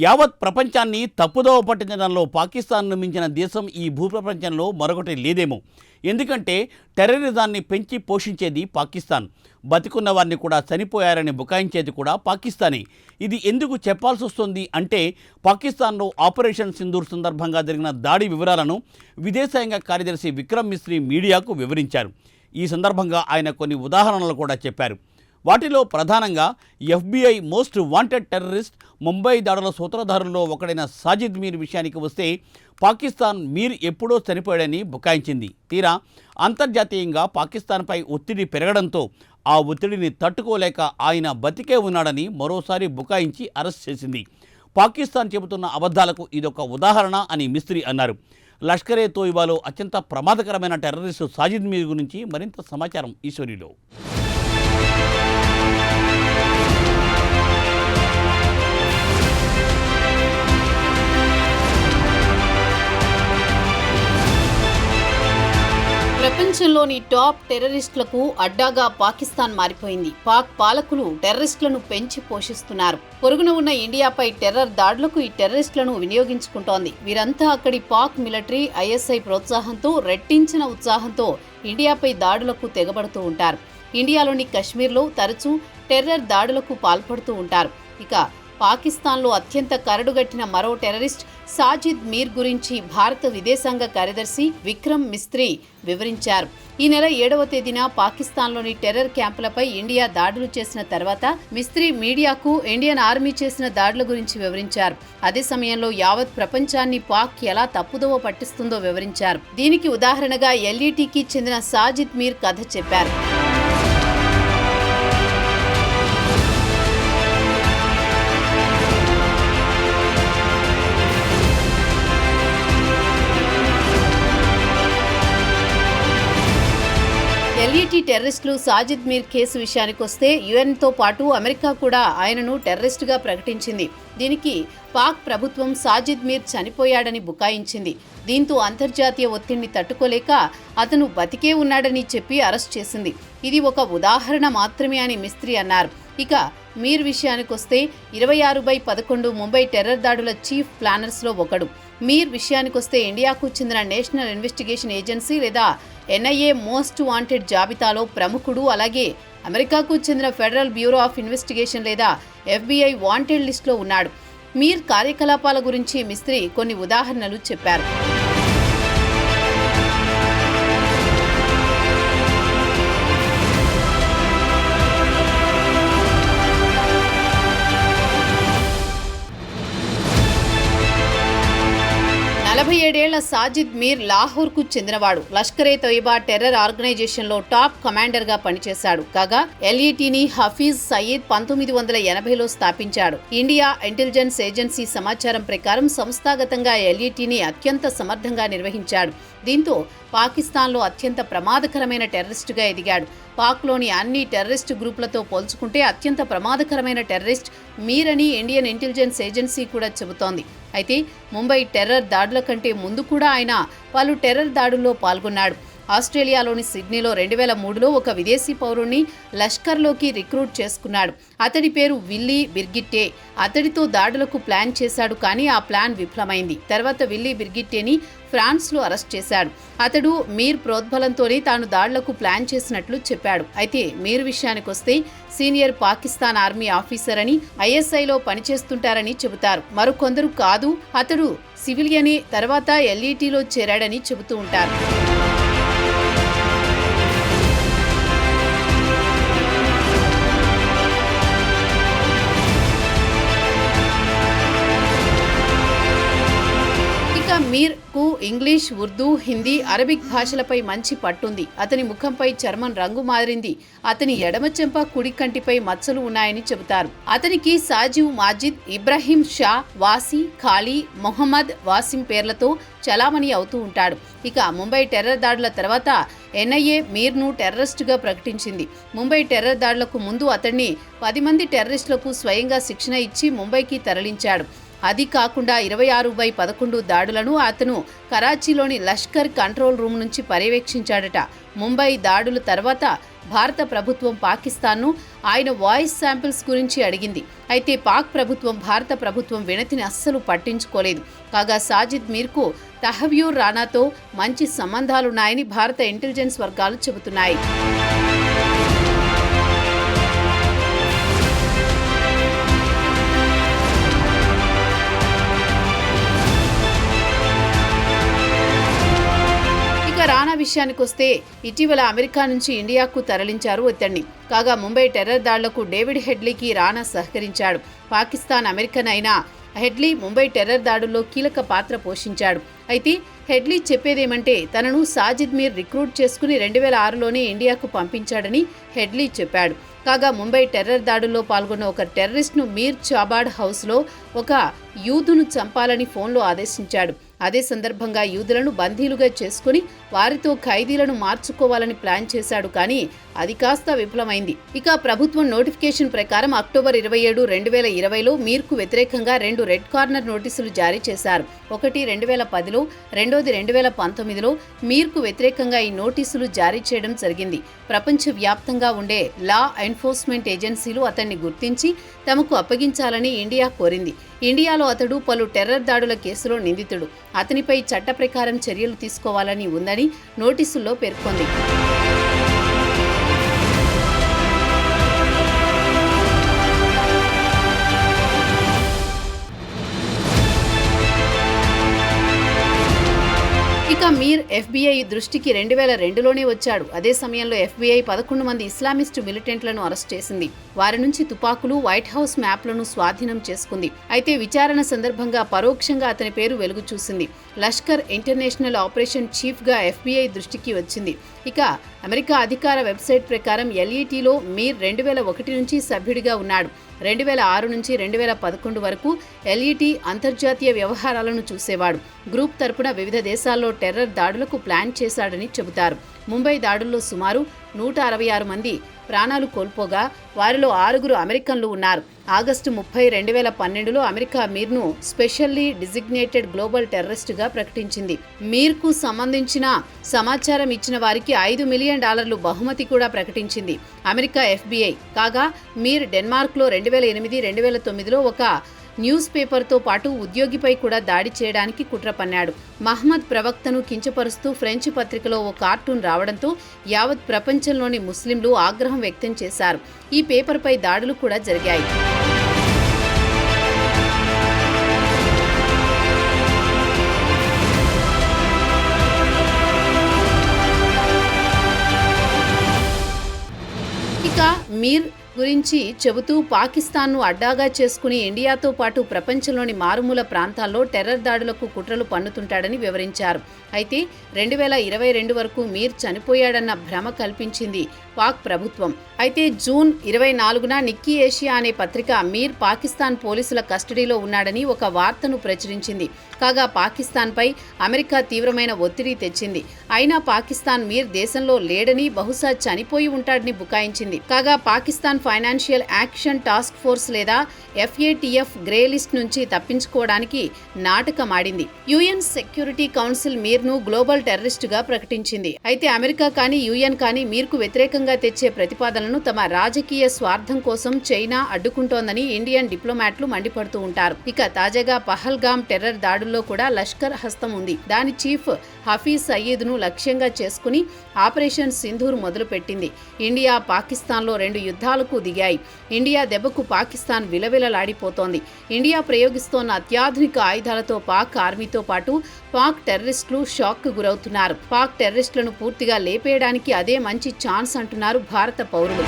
యావత్ ప్రపంచాన్ని తప్పుదోవ పట్టించడంలో పాకిస్తాన్ను మించిన దేశం ఈ భూప్రపంచంలో మరొకటి లేదేమో. ఎందుకంటే టెర్రరిజాన్ని పెంచి పోషించేది పాకిస్తాన్. బతికున్న వారిని కూడా చనిపోయారని బుకాయించేది కూడా పాకిస్తానే. ఇది ఎందుకు చెప్పాల్సి వస్తుంది అంటే పాకిస్తాన్లో ఆపరేషన్ సింధూర్ సందర్భంగా జరిగిన దాడి వివరాలను విదేశాంగ కార్యదర్శి విక్రమ్ మిశ్రీ మీడియాకు వివరించారు. ఈ సందర్భంగా ఆయన కొన్ని ఉదాహరణలు కూడా చెప్పారు. వాటిలో ప్రధానంగా FBI most wanted terrorist Mumbai దాడుల సూత్రధారుల్లో ఒకడైన సాజిద్ మీర్ విషయానికి వస్తే పాకిస్తాన్ మీర్ ఎప్పుడో చనిపోయాడని బుకాయించింది. తీరా అంతర్జాతీయంగా పాకిస్తాన్పై ఒత్తిడి పెరగడంతో ఆ ఒత్తిడిని తట్టుకోలేక ఆయన బతికే ఉన్నాడని మరోసారి బుకాయించి అరెస్ట్ చేసింది. పాకిస్తాన్ చెబుతున్న అబద్ధాలకు ఇదొక ఉదాహరణ అని మిస్త్రి అన్నారు. లష్కరే తోయిబాలో అత్యంత ప్రమాదకరమైన టెర్రరిస్టు సాజిద్ మీర్ గురించి మరింత సమాచారం ఈశ్వరిలో. ప్రపంచంలోని టాప్ టెర్రరిస్టులకు అడ్డాగా పాకిస్తాన్ మారిపోయింది. పాక్ పాలకులు టెర్రరిస్టులను పెంచి పోషిస్తున్నారు. పొరుగున ఉన్న ఇండియాపై టెర్రర్ దాడులకు ఈ టెర్రరిస్టులను వినియోగించుకుంటోంది. వీరంతా అక్కడి పాక్ మిలిటరీ ఐఎస్ఐ ప్రోత్సాహంతో రెట్టించిన ఉత్సాహంతో ఇండియాపై దాడులకు తెగబడుతూ ఉంటారు. ఇండియాలోని కశ్మీర్లో తరచూ టెర్రర్ దాడులకు పాల్పడుతూ ఉంటారు. ఇక పాకిస్తాన్లో అత్యంత కరడుగట్టిన మరో టెర్రరిస్ట్ సాజిద్ మీర్ గురించి భారత విదేశాంగ కార్యదర్శి విక్రమ్ మిస్త్రీ వివరించారు. ఈ నెల ఏడవ తేదీన పాకిస్తాన్లోని టెర్రర్ క్యాంపులపై ఇండియా దాడులు చేసిన తర్వాత మిస్త్రీ మీడియాకు ఇండియన్ ఆర్మీ చేసిన దాడుల గురించి వివరించారు. అదే సమయంలో యావత్ ప్రపంచాన్ని పాక్ ఎలా తప్పుదోవ పట్టిస్తుందో వివరించారు. దీనికి ఉదాహరణగా ఎల్ఈటీకి చెందిన సాజిద్ మీర్ కథ చెప్పారు. ఎల్ఈటీ టెర్రరిస్టులు సాజిద్ మీర్ కేసు విషయానికొస్తే యుఎన్తో పాటు అమెరికా కూడా ఆయనను టెర్రరిస్టుగా ప్రకటించింది. దీనికి పాక్ ప్రభుత్వం సాజిద్ మీర్ చనిపోయాడని బుకాయించింది. దీంతో అంతర్జాతీయ ఒత్తిడిని తట్టుకోలేక అతను బతికే ఉన్నాడని చెప్పి అరెస్ట్ చేసింది. ఇది ఒక ఉదాహరణ మాత్రమే అని మిస్త్రీ అన్నారు. ఇక మీర్ విషయానికొస్తే ఇరవై ఆరు బై పదకొండు ముంబై టెర్రర్ దాడుల చీఫ్ ప్లానర్స్లో ఒకడు. మీర్ విషయానికొస్తే ఇండియాకు చెందిన నేషనల్ ఇన్వెస్టిగేషన్ ఏజెన్సీ లేదా ఎన్ఐఏ మోస్ట్ వాంటెడ్ జాబితాలో ప్రముఖుడు అలాగే అమెరికాకు చెందిన ఫెడరల్ బ్యూరో ఆఫ్ ఇన్వెస్టిగేషన్ లేదా ఎఫ్బీఐ వాంటెడ్ లిస్టులో ఉన్నాడు. మీర్ కార్యకలాపాల గురించి మిస్త్రీ కొన్ని ఉదాహరణలు చెప్పారు. నలభై సాజిద్ మీర్ లాహోర్కు చెందినవాడు. లష్కరే తొయిబా టెర్రర్ ఆర్గనైజేషన్లో టాప్ కమాండర్గా పనిచేశాడు. కాగా ఎల్ఈటీని హఫీజ్ సయీద్ పంతొమ్మిది వందల ఎనభైలో స్థాపించాడు. ఇండియా ఇంటెలిజెన్స్ ఏజెన్సీ సమాచారం ప్రకారం సంస్థాగతంగా ఎల్ఈటీని అత్యంత సమర్థంగా నిర్వహించాడు. దీంతో పాకిస్తాన్లో అత్యంత ప్రమాదకరమైన టెర్రరిస్టుగా ఎదిగాడు. పాక్లోని అన్ని టెర్రరిస్ట్ గ్రూపులతో పోల్చుకుంటే అత్యంత ప్రమాదకరమైన టెర్రరిస్ట్ మీరని ఇండియన్ ఇంటెలిజెన్స్ ఏజెన్సీ కూడా చెబుతోంది. అయితే ముంబై టెర్రర్ దాడుల కంటే ముందు కూడా ఆయన పలు టెర్రర్ దాడుల్లో పాల్గొన్నాడు. ఆస్ట్రేలియాలోని సిడ్నీలో రెండు వేల మూడులో ఒక విదేశీ పౌరుణ్ణి లష్కర్లోకి రిక్రూట్ చేసుకున్నాడు. అతడి పేరు విల్లీ బిర్గిట్టే. అతడితో దాడులకు ప్లాన్ చేశాడు కానీ ఆ ప్లాన్ విఫలమైంది. తర్వాత విల్లీ బిర్గిట్టేని ఫ్రాన్స్లో అరెస్ట్ చేశాడు. అతడు మీర్ ప్రోద్బలంతోనే తాను దాడులకు ప్లాన్ చేసినట్లు చెప్పాడు. అయితే మీర్ విషయానికొస్తే సీనియర్ పాకిస్తాన్ ఆర్మీ ఆఫీసర్ అని ఐఎస్ఐలో పనిచేస్తుంటారని చెబుతారు. మరికొందరు కాదు అతడు సివిలియనే తర్వాత ఎల్ఈటీలో చేరాడని చెబుతూ ఉంటారు. ఇంగ్లీష్ ఉర్దూ హిందీ అరబిక్ భాషలపై మంచి పట్టుంది. అతని ముఖంపై చర్మం రంగు మారింది. అతని ఎడమ చెంప కుడి కంటిపై మచ్చలు ఉన్నాయని చెబుతారు. అతనికి సాజీవ్ మాజిద్ ఇబ్రాహీం షా వాసి ఖాళీ మొహమ్మద్ వాసిం పేర్లతో చలామణి అవుతూ ఉంటాడు. ఇక ముంబై టెర్రర్ దాడుల తర్వాత ఎన్ఐఏ మీర్ను టెర్రరిస్టుగా ప్రకటించింది. ముంబై టెర్రర్ దాడులకు ముందు అతన్ని పది మంది టెర్రరిస్టులకు స్వయంగా శిక్షణ ఇచ్చి ముంబైకి తరలించాడు. అది కాకుండా ఇరవై ఆరు బై పదకొండు దాడులను అతను కరాచీలోని లష్కర్ కంట్రోల్ రూమ్ నుంచి పర్యవేక్షించాడట. ముంబై దాడుల తర్వాత భారత ప్రభుత్వం పాకిస్తాన్ను ఆయన వాయిస్ శాంపిల్స్ గురించి అడిగింది. అయితే పాక్ ప్రభుత్వం భారత ప్రభుత్వం వినతిని అస్సలు పట్టించుకోలేదు. కాగా సాజిద్ మీర్కు తహవ్యూర్ రానాతో మంచి సంబంధాలున్నాయని భారత ఇంటెలిజెన్స్ వర్గాలు చెబుతున్నాయి. ఇక రానా విషయానికి వస్తే ఇటీవల అమెరికా నుంచి ఇండియాకు తరలించారు ఇతన్ని. కాగా ముంబై టెర్రర్ దాడులకు డేవిడ్ హెడ్లీకి రానా సహకరించాడు. పాకిస్తాన్ అమెరికన్ అయిన హెడ్లీ ముంబై టెర్రర్ దాడుల్లో కీలక పాత్ర పోషించాడు. అయితే హెడ్లీ చెప్పేదేమంటే తనను సాజిద్ మీర్ రిక్రూట్ చేసుకుని రెండు వేల ఆరులోనే ఇండియాకు పంపించాడని హెడ్లీ చెప్పాడు. కాగా ముంబై టెర్రర్ దాడుల్లో పాల్గొన్న ఒక టెర్రరిస్ట్ను మీర్ చాబాడ్ హౌస్లో ఒక యూదును చంపాలని ఫోన్లో ఆదేశించాడు. అదే సందర్భంగా యూదులను బందీలుగా చేసుకుని వారితో ఖైదీలను మార్చుకోవాలని ప్లాన్ చేశాడు కానీ అది కాస్త విఫలమైంది. ఇక ప్రభుత్వం నోటిఫికేషన్ ప్రకారం అక్టోబర్ ఇరవై ఏడు రెండు వేల ఇరవైలో మీర్కు వ్యతిరేకంగా రెండు రెడ్ కార్నర్ నోటీసులు జారీ చేశారు. ఒకటి రెండు వేల పదిలో రెండోది రెండు వేల పంతొమ్మిదిలో మీర్కు వ్యతిరేకంగా ఈ నోటీసులు జారీ చేయడం జరిగింది. ప్రపంచవ్యాప్తంగా ఉండే లా ఎన్ఫోర్స్మెంట్ ఏజెన్సీలు అతన్ని గుర్తించి తమకు అప్పగించాలని ఇండియా కోరింది. ఇండియాలో అతడు పలు టెర్రర్ దాడుల కేసులో నిందితుడు. అతనిపై చట్ట ప్రకారం చర్యలు తీసుకోవాలని ఉందని నోటీసుల్లో పేర్కొంది. ఎఫ్బీఐ దృష్టికి రెండు వేల రెండులోనే వచ్చాడు. అదే సమయంలో ఎఫ్బీఐ పదకొండు మంది ఇస్లామిస్టు మిలిటెంట్లను అరెస్ట్ చేసింది. వారి నుంచి తుపాకులు వైట్ హౌస్ మ్యాప్లను స్వాధీనం చేసుకుంది. అయితే విచారణ సందర్భంగా పరోక్షంగా అతని పేరు వెలుగు చూసింది లష్కర్ ఇంటర్నేషనల్ ఆపరేషన్ చీఫ్గా ఎఫ్బీఐ దృష్టికి వచ్చింది. ఇక అమెరికా అధికార వెబ్సైట్ ప్రకారం ఎల్ఈటీలో మీర్ రెండు వేల ఒకటి నుంచి సభ్యుడిగా ఉన్నాడు. రెండు వేల ఆరు నుంచి రెండు వేల పదకొండు వరకు ఎల్ఈటీ అంతర్జాతీయ వ్యవహారాలను చూసేవాడు. గ్రూప్ తరపున వివిధ దేశాల్లో టెర్రర్ దాడులకు ప్లాన్ చేశాడని చెబుతారు. ముంబై దాడుల్లో సుమారు నూట అరవై ఆరు మంది ప్రాణాలు కోల్పోగా వారిలో ఆరుగురు అమెరికన్లు ఉన్నారు. ఆగస్టు ముప్పై రెండు వేల పన్నెండులో అమెరికా మీర్ను స్పెషల్లీ డిజిగ్నేటెడ్ గ్లోబల్ టెర్రరిస్ట్గా ప్రకటించింది. మీర్కు సంబంధించిన సమాచారం ఇచ్చిన వారికి ఐదు మిలియన్ డాలర్లు బహుమతి కూడా ప్రకటించింది. అమెరికా ఎఫ్బీఐ కాగా మీర్ డెన్మార్క్లో రెండు వేల ఎనిమిది రెండు వేల తొమ్మిదిలో ఒక న్యూస్ పేపర్తో పాటు ఉద్యోగిపై కూడా దాడి చేయడానికి కుట్ర పన్నాడు. మహమ్మద్ ప్రవక్తను కించపరుస్తూ ఫ్రెంచ్ పత్రికలో ఓ కార్టూన్ రావడంతో యావత్ ప్రపంచంలోని ముస్లింలు ఆగ్రహం వ్యక్తం చేశారు. ఈ పేపర్పై దాడులు కూడా జరిగాయి. ఇక మీర్ గురించి చెబుతూ పాకిస్తాన్ను అడ్డాగా చేసుకుని ఇండియాతో పాటు ప్రపంచంలోని మారుమూల ప్రాంతాల్లో టెర్రర్ దాడులకు కుట్రలు పన్నుతుంటాడని వివరించారు. అయితే రెండు వేల ఇరవై రెండు వరకు మీర్ చనిపోయాడన్న భ్రమ కల్పించింది. పాక్ ప్రభుత్వం. అయితే జూన్ ఇరవై నాలుగున నిక్కీ ఏషియా అనే పత్రిక మీర్ పాకిస్తాన్ పోలీసుల కస్టడీలో ఉన్నాడని ఒక వార్తను ప్రచురించింది. కాగా పాకిస్తాన్పై అమెరికా తీవ్రమైన ఒత్తిడి తెచ్చింది. అయినా పాకిస్తాన్ మీర్ దేశంలో లేడని బహుశా చనిపోయి ఉంటాడని బుకాయించింది. కాగా Pakistan financial action task force లేదా ఎఫ్ఏటిఎఫ్ గ్రే లిస్ట్ నుంచి తప్పించుకోవడానికి నాటకమాడింది. యుఎన్ సెక్యూరిటీ కౌన్సిల్ మీర్ను గ్లోబల్ టెర్రరిస్టుగా ప్రకటించింది. అయితే అమెరికా కానీ యుఎన్ కానీ మీర్కు వ్యతిరేకంగా తెచ్చే ప్రతిపాదనలను తమ రాజకీయ స్వార్థం కోసం చైనా అడ్డుకుంటోందని ఇండియన్ డిప్లొమాట్లు మండిపడుతూ ఉంటారు. ఇక తాజాగా పహల్గామ్ టెర్రర్ దాడుల్లో కూడా లష్కర్ హస్తం ఉంది. దాని చీఫ్ హఫీజ్ సయీద్ను లక్ష్యంగా చేసుకుని ఆపరేషన్ సింధూర్ మొదలుపెట్టింది. ఇండియా పాకిస్తాన్లో రెండు యుద్ధాలకు దిగాయి. ఇండియా దెబ్బకు పాకిస్తాన్ విలవిలలాడిపోతోంది. ఇండియా ప్రయోగిస్తోన్న అత్యాధునిక ఆయుధాలతో పాక్ ఆర్మీతో పాటు పాక్ టెర్రరిస్టులు షాక్కు గురవుతున్నారు. పాక్ టెర్రరిస్టులను పూర్తిగా లేపేయడానికి అదే మంచి ఛాన్స్ అంటున్నారు భారత పౌరులు.